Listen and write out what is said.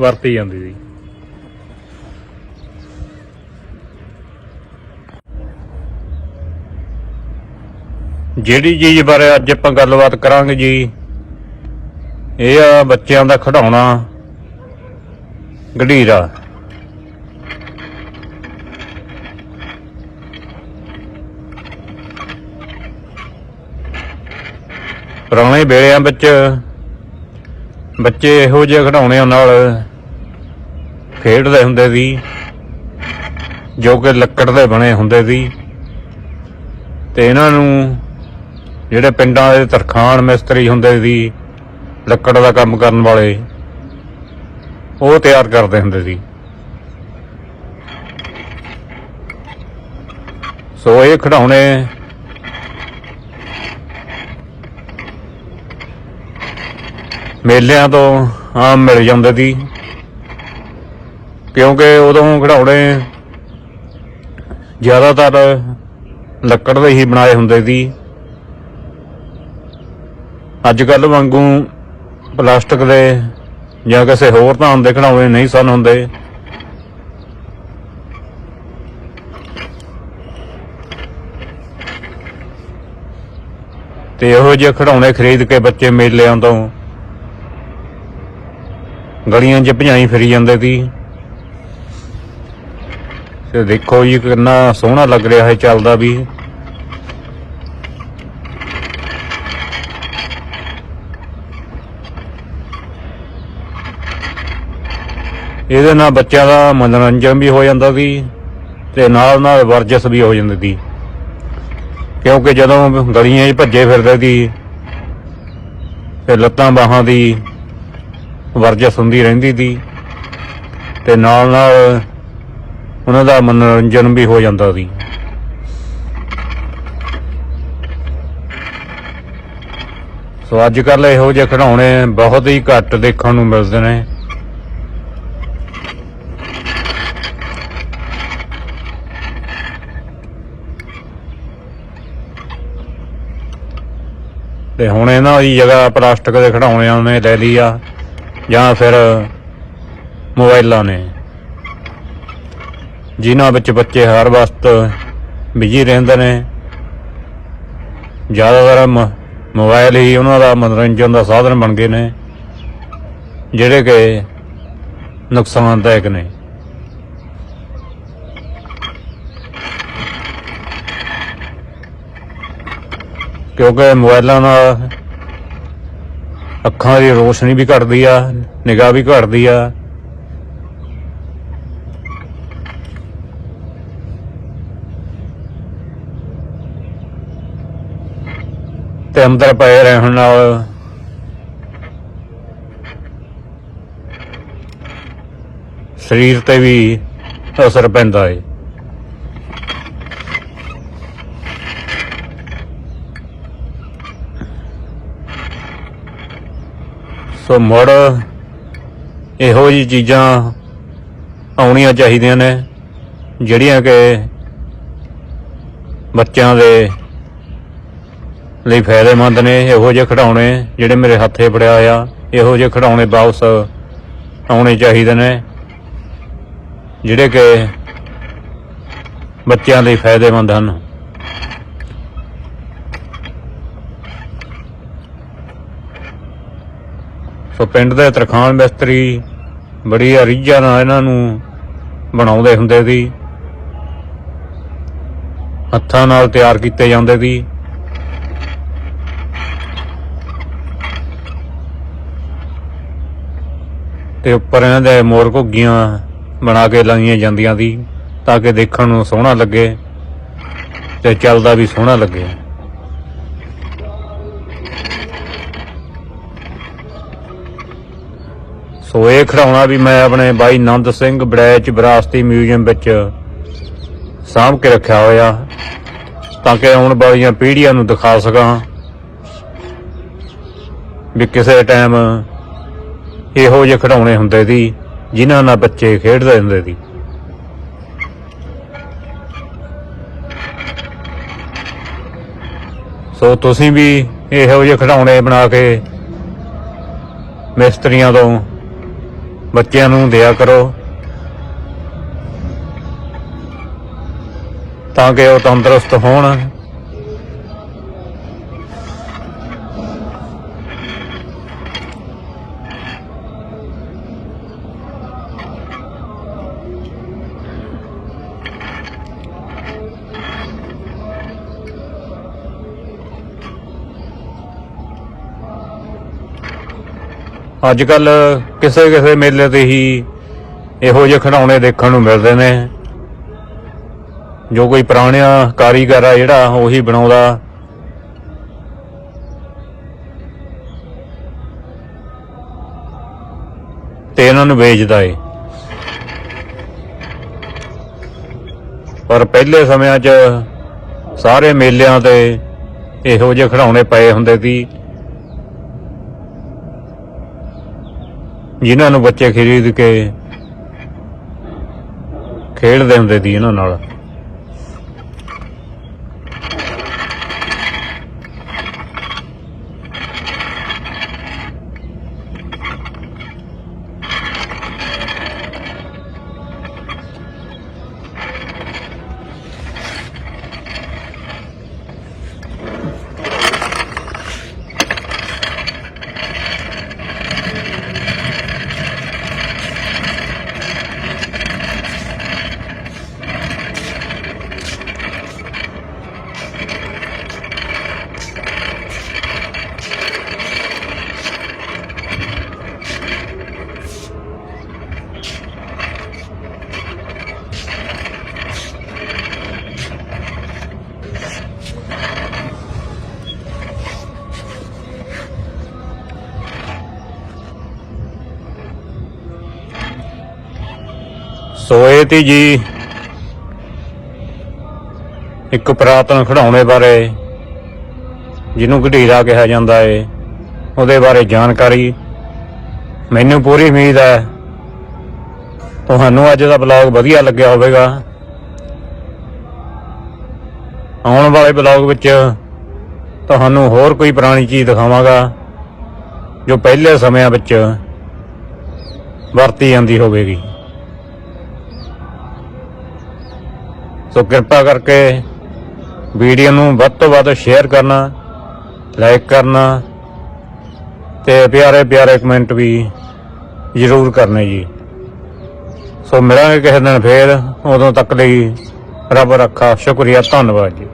ਵਰਤੀ ਜਾਂਦੀ ਸੀ। ਜਿਹੜੀ ਚੀਜ਼ ਬਾਰੇ ਅੱਜ ਆਪਾਂ ਗੱਲਬਾਤ ਕਰਾਂਗੇ ਜੀ, ਇਹ ਆ ਬੱਚਿਆਂ ਦਾ ਖਿਡੌਣਾ ਗੜੀਰਾ ਪੁਰਾਣੇ ਵੇਲਿਆਂ ਵਿੱਚ ਬੱਚੇ ਇਹੋ ਜਿਹੇ ਖਿਡੌਣਿਆਂ ਨਾਲ ਖੇਡਦੇ ਹੁੰਦੇ ਸੀ, ਜੋ ਕਿ ਲੱਕੜ ਦੇ ਬਣੇ ਹੁੰਦੇ ਸੀ। ਤੇ ਇਹਨਾਂ ਨੂੰ ਜਿਹੜੇ ਪਿੰਡਾਂ ਦੇ ਤਰਖਾਣ ਮਿਸਤਰੀ ਹੁੰਦੇ ਸੀ, ਲੱਕੜ ਦਾ ਕੰਮ ਕਰਨ ਵਾਲੇ, ਉਹ ਤਿਆਰ ਕਰਦੇ ਹੁੰਦੇ ਸੀ। ਸੋ ਇਹ ਖਿਡੌਣੇ ਮੇਲਿਆਂ ਤੋਂ ਆਮ ਮਿਲ ਜਾਂਦੇ ਸੀ। ਕਿਉਂਕਿ ਉਦੋਂ ਖਿਡੌਣੇ ਜ਼ਿਆਦਾਤਰ ਲੱਕੜ ਦੇ ਹੀ ਬਣਾਏ ਹੁੰਦੇ ਸੀ। ਅੱਜ ਕੱਲ ਵਾਂਗੂ ਪਲਾਸਟਿਕ ਦੇ ਜਾਂ ਕਿਸੇ ਹੋਰ ਧਾਨ ਦੇ ਖਿਡੌਣੇ ਨਹੀਂ ਸਨ ਹੁੰਦੇ। ਤੇ ਇਹੋ ਜਿਹੇ ਖਿਡੌਣੇ ਖਰੀਦ ਕੇ ਬੱਚੇ ਮੇਲਿਆਂ ਤੋਂ ਗਲੀਆਂ 'ਚ ਭਜਾਈ ਫਿਰੀ ਜਾਂਦੇ ਸੀ ਤੇ ਦੇਖੋ ਜੀ ਕਿੰਨਾ ਸੋਹਣਾ ਲੱਗ ਰਿਹਾ ਹੈ ਚੱਲਦਾ ਵੀ। ਇਹਦੇ ਨਾਲ ਬੱਚਿਆਂ ਦਾ ਮਨੋਰੰਜਨ ਵੀ ਹੋ ਜਾਂਦਾ ਸੀ ਤੇ ਨਾਲ ਨਾਲ ਵਰਜਸ ਵੀ ਹੋ ਜਾਂਦੀ ਸੀ ਕਿਉਂਕਿ ਜਦੋਂ ਗਲੀਆਂ 'ਚ ਭੱਜੇ ਫਿਰਦੇ ਸੀ ਤੇ ਲੱਤਾਂ ਬਾਹਾਂ ਦੀ ਵਰਜਸ ਹੁੰਦੀ ਰਹਿੰਦੀ ਸੀ ਤੇ ਨਾਲ ਨਾਲ ਉਹਨਾਂ ਦਾ ਮਨੋਰੰਜਨ ਵੀ ਹੋ ਜਾਂਦਾ ਸੀ। ਸੋ ਅੱਜ ਕੱਲ ਇਹੋ ਜਿਹੇ ਖਿਡੌਣੇ ਬਹੁਤ ਹੀ ਘੱਟ ਦੇਖਣ ਨੂੰ ਮਿਲਦੇ ਨੇ। ਤੇ ਹੁਣ ਇਹਨਾਂ ਦੀ ਜਗ੍ਹਾ ਪਲਾਸਟਿਕ ਦੇ ਖਿਡੌਣਿਆਂ ਨੇ ਲੈ ਲਈ ਆ। ਜਾਂ ਫਿਰ ਮੋਬਾਈਲਾਂ ਨੇ। ਜਿਨ੍ਹਾਂ ਵਿੱਚ ਬੱਚੇ ਹਰ ਵਕਤ ਬਿਜ਼ੀ ਰਹਿੰਦੇ ਨੇ। ਜ਼ਿਆਦਾਤਰ ਮ- ਮੋਬਾਈਲ ਹੀ ਉਹਨਾਂ ਦਾ ਮਨੋਰੰਜਨ ਦਾ ਸਾਧਨ ਬਣ ਗਏ ਨੇ, ਜਿਹੜੇ ਕਿ ਨੁਕਸਾਨਦਾਇਕ ਨੇ। ਕਿਉਂਕਿ ਮੋਬਾਈਲਾਂ ਨਾਲ ਅੱਖਾਂ ਦੀ ਰੋਸ਼ਨੀ ਵੀ ਘਟਦੀ ਆ, ਨਿਗਾਹ ਵੀ ਘਟਦੀ ਆ। ਤੇ ਅੰਦਰ ਪਏ ਰਹਿਣ ਨਾਲ ਸਰੀਰ ਤੇ ਵੀ ਅਸਰ ਪੈਂਦਾ ਹੈ ਸੋ ਮੁੜ ਇਹੋ ਜੀ ਚੀਜ਼ਾਂ ਆਉਣੀਆਂ ਚਾਹੀਦੀਆਂ ਨੇ, ਜਿਹੜੀਆਂ ਕਿ ਬੱਚਿਆਂ ਦੇ ਲਈ ਫਾਇਦੇਮੰਦ ਨੇ, ਇਹੋ ਜਿਹੇ ਖਿਡੌਣੇ ਜਿਹੜੇ ਮੇਰੇ ਹੱਥੇ ਫੜਿਆ ਆ ਇਹੋ ਜਿਹੇ ਖਿਡੌਣੇ ਵਾਪਸ ਆਉਣੇ ਚਾਹੀਦੇ ਨੇ, ਜਿਹੜੇ ਕਿ ਬੱਚਿਆਂ ਲਈ ਫਾਇਦੇਮੰਦ ਹਨ। ਸੋ ਪਿੰਡ ਦੇ ਤਰਖਾਣ ਮਿਸਤਰੀ ਬੜੀ ਅਰੀਝਾ ਨਾਲ ਇਹਨਾਂ ਨੂੰ ਬਣਾਉਂਦੇ ਹੁੰਦੇ ਸੀ। ਹੱਥਾਂ ਨਾਲ ਤਿਆਰ ਕੀਤੇ ਜਾਂਦੇ ਸੀ। ਤੇ ਉੱਪਰ ਇਹਨਾਂ ਦੇ ਮੋਰ ਘੁੱਗੀਆਂ ਬਣਾ ਕੇ ਲਾਈਆਂ ਜਾਂਦੀਆਂ ਸੀ ਤਾਂ ਕਿ ਦੇਖਣ ਨੂੰ ਸੋਹਣਾ ਲੱਗੇ ਤੇ ਚੱਲਦਾ ਵੀ ਸੋਹਣਾ ਲੱਗੇ। ਸੋ ਇਹ ਖਿਡੌਣਾ ਵੀ ਮੈਂ ਆਪਣੇ ਬਾਈ ਨੰਦ ਸਿੰਘ ਬੜੈਚ ਵਿਰਾਸਤੀ ਮਿਊਜ਼ੀਅਮ ਵਿੱਚ ਸਾਂਭ ਕੇ ਰੱਖਿਆ ਹੋਇਆ। ਤਾਂ ਕਿ ਆਉਣ ਵਾਲੀਆਂ ਪੀੜ੍ਹੀਆਂ ਨੂੰ ਦਿਖਾ ਸਕਾਂ ਵੀ ਕਿਸੇ ਟਾਈਮ ਇਹੋ ਜਿਹੇ ਖਿਡੌਣੇ ਹੁੰਦੇ ਸੀ, ਜਿਨ੍ਹਾਂ ਨਾਲ ਬੱਚੇ ਖੇਡਦੇ ਹੁੰਦੇ ਸੀ। ਸੋ ਤੁਸੀਂ ਵੀ ਇਹੋ ਜਿਹੇ ਖਿਡੌਣੇ ਬਣਾ ਕੇ ਮਿਸਤਰੀਆਂ ਤੋਂ ਬੱਚਿਆਂ ਨੂੰ ਦਿਆ ਕਰੋ। ਤਾਂ ਕਿ ਉਹ ਤੰਦਰੁਸਤ ਹੋਣ। ਅੱਜ ਕੱਲ ਕਿਸੇ ਕਿਸੇ ਮੇਲੇ ਤੇ ਹੀ ਇਹੋ ਜਿਹੇ ਖਿਡੌਣੇ ਦੇਖਣ ਨੂੰ ਮਿਲਦੇ ਨੇ। ਜੋ ਕੋਈ ਪੁਰਾਣਿਆ ਕਾਰੀਗਰ ਆ ਜਿਹੜਾ ਉਹੀ ਬਣਾਉਂਦਾ। ਤੇ ਇਹਨਾਂ ਨੂੰ ਵੇਚਦਾ ਏ। ਪਰ ਪਹਿਲੇ ਸਮਿਆਂ 'ਚ ਸਾਰੇ ਮੇਲਿਆਂ ਤੇ ਇਹੋ ਜਿਹੇ ਖਿਡੌਣੇ ਪਏ ਹੁੰਦੇ ਸੀ। ਜਿਨ੍ਹਾਂ ਨੂੰ ਬੱਚੇ ਖਰੀਦ ਕੇ ਖੇਡਦੇ ਹੁੰਦੇ ਸੀ ਇਹਨਾਂ ਨਾਲ। ਸੋਏ ਤੀ ਜੀ। ਇੱਕ ਪੁਰਾਤਨ ਖਿਡੌਣੇ ਬਾਰੇ, ਜਿਹਨੂੰ ਘੜੀਰਾ ਕਿਹਾ ਜਾਂਦਾ ਏ, ਉਹਦੇ ਬਾਰੇ ਜਾਣਕਾਰੀ। ਮੈਨੂੰ ਪੂਰੀ ਉਮੀਦ ਹੈ, ਤੁਹਾਨੂੰ ਅੱਜ ਦਾ ਬਲੌਗ ਵਧੀਆ ਲੱਗਿਆ ਹੋਵੇਗਾ। ਆਉਣ ਵਾਲੇ ਬਲੌਗ ਵਿੱਚ ਤੁਹਾਨੂੰ ਹੋਰ ਕੋਈ ਪੁਰਾਣੀ ਚੀਜ਼ ਦਿਖਾਵਾਂਗਾ, ਜੋ ਪਹਿਲੇ ਸਮਿਆਂ ਵਿੱਚ ਵਰਤੀ ਜਾਂਦੀ ਹੋਵੇਗੀ। ਸੋ ਕਿਰਪਾ ਕਰਕੇ ਵੀਡੀਓ ਨੂੰ ਵੱਧ ਤੋਂ ਵੱਧ ਸ਼ੇਅਰ ਕਰਨਾ, ਲਾਈਕ ਕਰਨਾ ਤੇ ਪਿਆਰੇ ਪਿਆਰੇ ਕਮੈਂਟ ਵੀ ਜ਼ਰੂਰ ਕਰਨੇ ਜੀ। ਸੋ ਮਿਲਾਂਗੇ ਕਿਸੇ ਦਿਨ ਫੇਰ, ਉਦੋਂ ਤੱਕ ਲਈ ਰੱਬ ਰੱਖਾ, ਸ਼ੁਕਰੀਆ, ਧੰਨਵਾਦ ਜੀ।